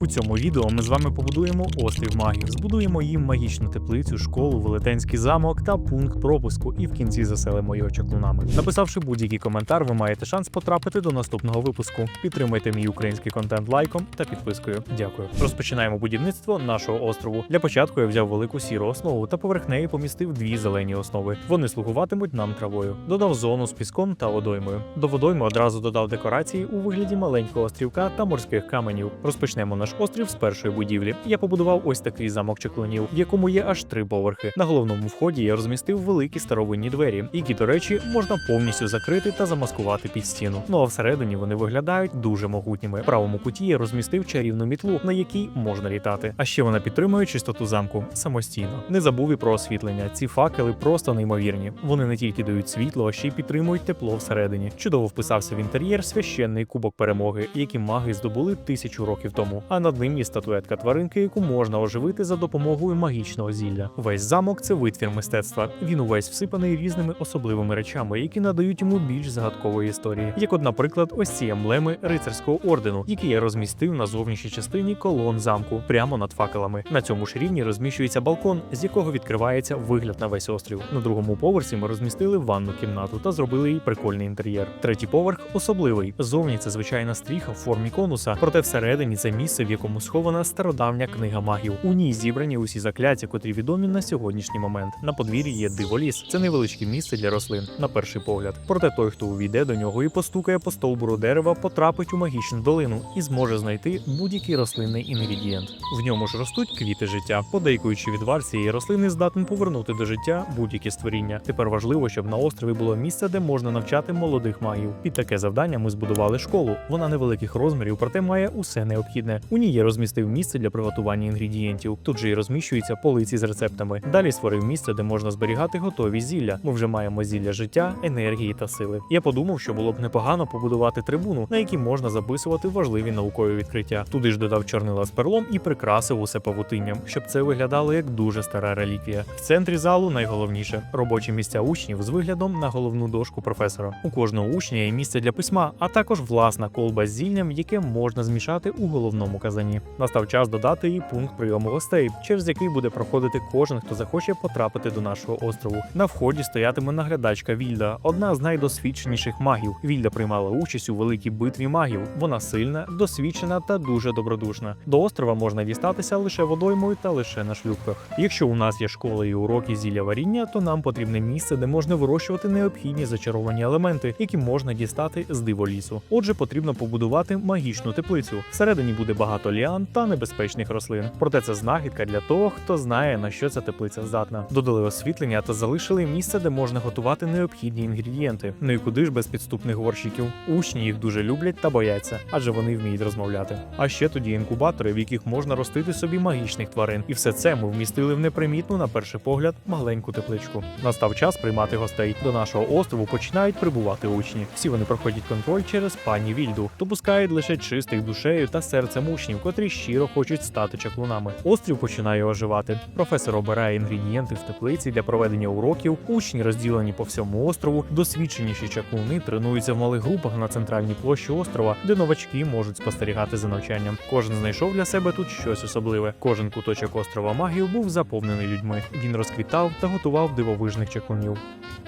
У цьому відео ми з вами побудуємо острів магів, збудуємо їм магічну теплицю, школу, велетенський замок та пункт пропуску, і в кінці заселимо його чаклунами. Написавши будь-який коментар, ви маєте шанс потрапити до наступного випуску. Підтримайте мій український контент лайком та підпискою. Дякую. Розпочинаємо будівництво нашого острову. Для початку я взяв велику сіру основу та поверх неї помістив дві зелені основи. Вони слугуватимуть нам травою. Додав зону з піском та водоймою. До водойми одразу додав декорації у вигляді маленького острівка та морських каменів. Розпочнемо наш острів з першої будівлі. Я побудував ось такий замок чеклунів, в якому є аж три поверхи. На головному вході я розмістив великі старовинні двері, які, до речі, можна повністю закрити та замаскувати під стіну. Ну а всередині вони виглядають дуже могутніми. В правому куті я розмістив чарівну мітлу, на якій можна літати. А ще вона підтримує чистоту замку самостійно. Не забув і про освітлення. Ці факели просто неймовірні. Вони не тільки дають світло, а ще й підтримують тепло всередині. Чудово вписався в інтер'єр священний кубок перемоги, який маги здобули тисячу років тому. А над ним є статуетка тваринки, яку можна оживити за допомогою магічного зілля. Весь замок це витвір мистецтва. Він увесь всипаний різними особливими речами, які надають йому більш загадкової історії. Як, от, наприклад, ось ці емблеми рицарського ордену, які я розмістив на зовнішній частині колон замку, прямо над факелами. На цьому ж рівні розміщується балкон, з якого відкривається вигляд на весь острів. На другому поверсі ми розмістили ванну кімнату та зробили їй прикольний інтер'єр. Третій поверх особливий. Зовні це звичайна стріха в формі конуса, проте всередині це місце, в якому схована стародавня книга магів. У ній зібрані усі закляття, котрі відомі на сьогоднішній момент. На подвір'ї є диволіс. Це невеличке місце для рослин, на перший погляд. Проте той, хто увійде до нього і постукає по стовбуру дерева, потрапить у магічну долину і зможе знайти будь-який рослинний інгредієнт. В ньому ж ростуть квіти життя. Подейкуючи відвар цієї рослини, здатен повернути до життя будь-які створіння. Тепер важливо, щоб на острові було місце, де можна навчати молодих магів. Під таке завдання ми збудували школу. Вона невеликих розмірів, проте має усе необхідне. У ній я розмістив місце для приготування інгредієнтів. Тут же і розміщуються полиці з рецептами. Далі створив місце, де можна зберігати готові зілля. Ми вже маємо зілля життя, енергії та сили. Я подумав, що було б непогано побудувати трибуну, на якій можна записувати важливі наукові відкриття. Туди ж додав чорнила з перлом і прикрасив усе павутинням, щоб це виглядало як дуже стара реліквія. В центрі залу найголовніше робочі місця учнів з виглядом на головну дошку професора. У кожного учня є місце для письма, а також власна колба з зіллям, яке можна змішати у головному казані. Настав час додати і пункт прийому гостей, через який буде проходити кожен, хто захоче потрапити до нашого острову. На вході стоятиме наглядачка Вільда, одна з найдосвідченіших магів. Вільда приймала участь у великій битві магів. Вона сильна, досвідчена та дуже добродушна. До острова можна дістатися лише водоймою та лише на шлюпках. Якщо у нас є школа і уроки зілля варіння, то нам потрібне місце, де можна вирощувати необхідні зачаровані елементи, які можна дістати з диволісу. Отже, потрібно побудувати магічну теплицю. Всередині буде багато ліан та небезпечних рослин. Проте це знахідка для того, хто знає на що ця теплиця здатна. Додали освітлення та залишили місце, де можна готувати необхідні інгредієнти. Ну і куди ж без підступних горщиків? Учні їх дуже люблять та бояться, адже вони вміють розмовляти. А ще тоді інкубатори, в яких можна ростити собі магічних тварин. І все це ми вмістили в непримітну на перший погляд маленьку тепличку. Настав час приймати гостей. До нашого острову починають прибувати учні. Всі вони проходять контроль через пані Вільду, допускають лише чистих душею та серцем учнів, котрі щиро хочуть стати чаклунами. Острів починає оживати. Професор обирає інгредієнти в теплиці для проведення уроків. Учні розділені по всьому острову. Досвідченіші чаклуни тренуються в малих групах на центральній площі острова, де новачки можуть спостерігати за навчанням. Кожен знайшов для себе тут щось особливе. Кожен куточок острова магів був заповнений людьми. Він розквітав та готував дивовижних чаклунів.